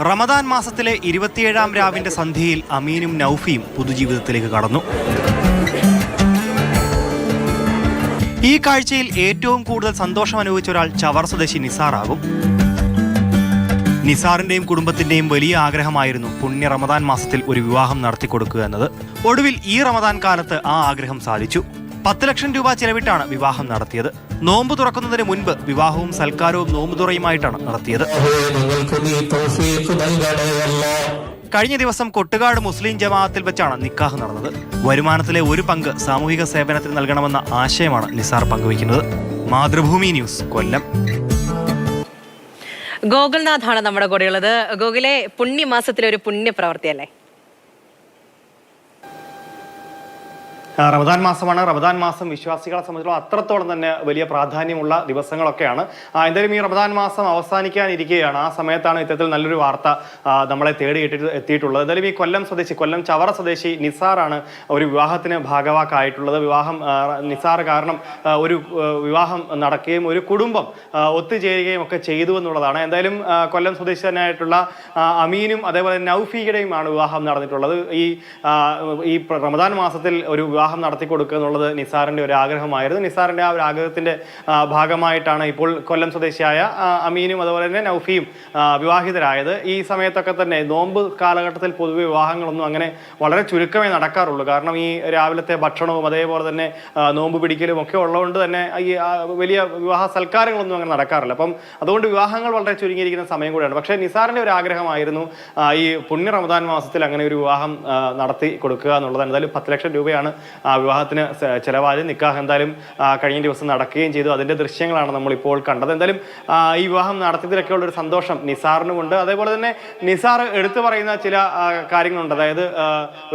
റമദാൻ മാസത്തിലെ ഇരുപത്തിയേഴാം രാവിന്റെ സന്ധ്യയിൽ അമീനും നൌഫിയും പുതുജീവിതത്തിലേക്ക് കടന്നു. ഈ കാഴ്ചയിൽ ഏറ്റവും കൂടുതൽ സന്തോഷം അനുഭവിച്ച ഒരാൾ ചവർ സ്വദേശി നിസാറാകും. നിസാറിന്റെയും കുടുംബത്തിന്റെയും വലിയ ആഗ്രഹമായിരുന്നു പുണ്യ റമദാൻ മാസത്തിൽ ഒരു വിവാഹം നടത്തിക്കൊടുക്കുക എന്നത്. ഒടുവിൽ ഈ റമദാൻ കാലത്ത് ആ ആഗ്രഹം സാധിച്ചു. പത്ത് ലക്ഷം രൂപ ചെലവിട്ടാണ് വിവാഹം നടത്തിയത്. നോമ്പ് തുറക്കുന്നതിന് മുൻപ് വിവാഹവും സൽക്കാരവും നോമ്പ് തുറയുമായിട്ടാണ് നടത്തിയത്. കഴിഞ്ഞ ദിവസം കൊട്ടുകാട് മുസ്ലിം ജമാഅത്തിൽ വെച്ചാണ് നിക്കാഹ് നടന്നത്. വരുമാനത്തിലെ ഒരു പങ്ക് സാമൂഹിക സേവനത്തിന് നൽകണമെന്ന ആശയമാണ് നിസാർ പങ്കുവയ്ക്കുന്നത്. മാതൃഭൂമി ന്യൂസ് കൊല്ലം. ഗോകുൽനാഥാണ് നമ്മുടെ കൂടെയുള്ളത്. ഗോകുലെ പുണ്യമാസത്തിലെ ഒരു പുണ്യപ്രവർത്തിയല്ലേ ആ, റമദാൻ മാസമാണ്. റമദാൻ മാസം വിശ്വാസികളെ സംബന്ധിച്ചിടത്തോളം അത്രത്തോളം തന്നെ വലിയ പ്രാധാന്യമുള്ള ദിവസങ്ങളൊക്കെയാണ്. എന്തായാലും ഈ റമദാൻ മാസം അവസാനിക്കാനിരിക്കുകയാണ്. ആ സമയത്താണ് ഇത്തരത്തിൽ നല്ലൊരു വാർത്ത നമ്മളെ തേടി എത്തിയിട്ടുള്ളത്. എന്തായാലും ഈ കൊല്ലം സ്വദേശി കൊല്ലം ചവറ സ്വദേശി നിസാറാണ് ഒരു വിവാഹത്തിന് ഭാഗവാക്കായിട്ടുള്ളത്. വിവാഹം നിസാർ കാരണം ഒരു വിവാഹം നടക്കുകയും ഒരു കുടുംബം ഒത്തുചേരുകയും ഒക്കെ ചെയ്തു എന്നുള്ളതാണ്. എന്തായാലും കൊല്ലം സ്വദേശി തന്നെയായിട്ടുള്ള അമീനും അതേപോലെ നൌഫിയുടെയുമാണ് വിവാഹം നടന്നിട്ടുള്ളത്. ഈ ഈ റമദാൻ മാസത്തിൽ ഒരു വിവാഹം നടത്തി കൊടുക്കുക എന്നുള്ളത് നിസാറിന്റെ ഒരു ആഗ്രഹമായിരുന്നു. നിസാറിന്റെ ആ ഒരു ആഗ്രഹത്തിന്റെ ഭാഗമായിട്ടാണ് ഇപ്പോൾ കൊല്ലം സ്വദേശിയായ അമീനും അതുപോലെ തന്നെ നൌഫിയും വിവാഹിതരായത്. ഈ സമയത്തൊക്കെ തന്നെ നോമ്പ് കാലഘട്ടത്തിൽ പൊതുവെ വിവാഹങ്ങളൊന്നും അങ്ങനെ വളരെ ചുരുക്കമേ നടക്കാറുള്ളൂ. കാരണം ഈ രാവിലത്തെ ഭക്ഷണവും അതേപോലെ തന്നെ നോമ്പ് പിടിക്കലും ഒക്കെ ഉള്ളതുകൊണ്ട് തന്നെ ഈ വലിയ വിവാഹ സൽക്കാരങ്ങളൊന്നും അങ്ങനെ നടക്കാറില്ല. അപ്പം അതുകൊണ്ട് വിവാഹങ്ങൾ വളരെ ചുരുങ്ങിയിരിക്കുന്ന സമയം കൂടിയാണ്. പക്ഷേ നിസാറിന്റെ ഒരു ആഗ്രഹമായിരുന്നു ഈ പുണ്യ റമദാൻ മാസത്തിൽ അങ്ങനെ ഒരു വിവാഹം നടത്തി കൊടുക്കുക എന്നുള്ളതാണ് എന്തായാലും പത്ത് ലക്ഷം രൂപയാണ് വിവാഹത്തിന് ചിലവായത് നിക്കാഹ് എന്തായാലും കഴിഞ്ഞ ദിവസം നടക്കുകയും ചെയ്തു. അതിന്റെ ദൃശ്യങ്ങളാണ് നമ്മളിപ്പോൾ കണ്ടത്. എന്തായാലും ഈ വിവാഹം നടത്തിയതിലൊക്കെ ഉള്ളൊരു സന്തോഷം നിസാറിനുമുണ്ട്. അതേപോലെ തന്നെ നിസാർ എടുത്തു പറയുന്ന ചില കാര്യങ്ങളുണ്ട്. അതായത്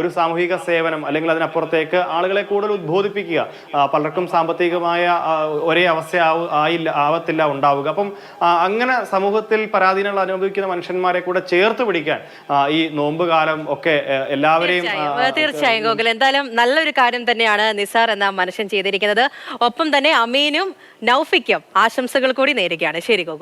ഒരു സാമൂഹിക സേവനം അല്ലെങ്കിൽ അതിനപ്പുറത്തേക്ക് ആളുകളെ കൂടുതൽ ഉദ്ബോധിപ്പിക്കുക. പലർക്കും സാമ്പത്തികമായ ഒരേ അവസ്ഥ ആയില്ല ആവത്തില്ല ഉണ്ടാവുക. അപ്പം അങ്ങനെ സമൂഹത്തിൽ പരാധീനങ്ങൾ അനുഭവിക്കുന്ന മനുഷ്യന്മാരെ കൂടെ ചേർത്ത് പിടിക്കാൻ ഈ നോമ്പ് കാലം ഒക്കെ എല്ലാവരെയും തീർച്ചയായും. തീർച്ചയായും ഗോകുൽ എന്തായാലും നല്ലൊരു കാര്യം തന്നെയാണ് നിസാർ എന്ന മനുഷ്യൻ ചെയ്തിരിക്കുന്നത്. ഒപ്പം തന്നെ അമീനും നൌഫിക്കും ആശംസകൾ കൂടി നേരുകയാണ്. ശരി ഗോകുൽ